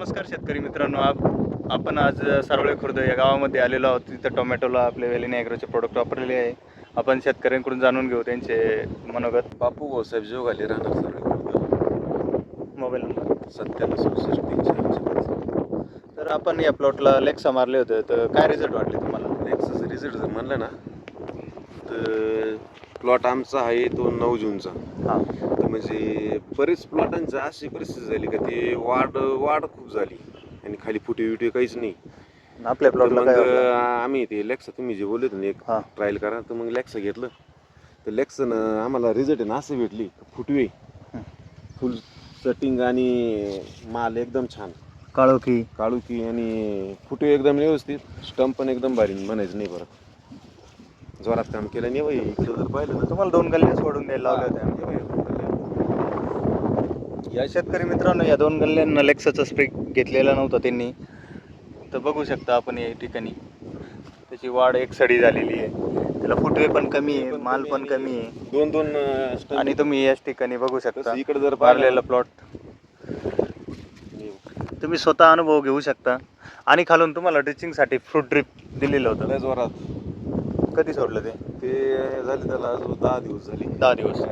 नमस्कार शेतकरी मित्रांनो आप आपण आज सारोळे खुर्द या गावामध्ये आलेलो आहोत. तिथं टोमॅटोला आपले वेलिनी ॲग्रोचे प्रोडक्ट वापरलेले आहे. आपण शेतकऱ्यांकडून जाणून घेऊ त्यांचे मनोगत. बापू भाऊसाहेब जोगाले राहणार सर्व मोबाईल नंबर. सत्त्याण्णव सदुसष्ट तीनशे. ऐंशी पाच. तर आपण या प्लॉटला लेक्सा मारले होते तर काय रिझल्ट वाटले तुम्हाला? नेक्साचा रिझल्ट जर म्हणलं ना तर प्लॉट आमचा आहे तो नऊ जूनचा. हां. म्हणजे बरेच प्लॉटांची अशी परिस्थिती झाली का ते वाढ वाढ खूप झाली. आणि खाली फुटे विटे काहीच नाही. आपल्या तर प्लॉटला मग काय वाटलं? आम्ही ते लेक्सा तुम्ही जे बोलले होते ना एक हां. ट्रायल करा तर मग लेक्सा घेतलं. तर लेक्सानं आम्हाला रिझल्ट आहे ना असं भेटली. फुटवे. हं. फुल सेटिंग आणि माल एकदम छान. काळोखी. काळुकी आणि फुटे एकदम व्यवस्थित. स्टंप पण एकदम भारी म्हणायचं नाही परत जोरात काम केलं नाही बाई. इकडं जर पाहिलं ना तुम्हाला दोन गल्ल्या सोडून द्यायला लावल्या होत्या. हे बाई, या शेतकरी मित्रांनो या दोन गल्ल्यांना लेक्साचा स्प्रे घेतलेला नव्हता त्यांनी. तर बघू शकता आपण या ठिकाणी. त्याची वाढ एक सडी झालेली आहे. त्याला फुटवे पण कमी आहे माल पण कमी आहे. दोन दोन आणि तुम्ही याच ठिकाणी बघू शकता. इकडं जर पाहिलं प्लॉट तुम्ही स्वतः अनुभव घेऊ शकता. आणि खालून तुम्हाला ड्रिचिंगसाठी फ्रूट ड्रिप दिलेलं होतं. जोरात. कधी सोडलं ते? ते झाले त्याला अजून दहा दिवस झाले. दहा दिवस.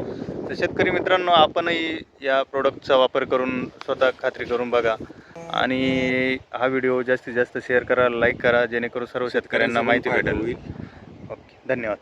तर शेतकरी मित्रांनो आपणही या प्रोडक्टचा वापर करून स्वतः खात्री करून बघा. आणि हा व्हिडिओ जास्तीत जास्त शेअर करा लाईक करा जेणेकरून सर्व शेतकऱ्यांना माहिती भेटेल. होईल. ओके धन्यवाद.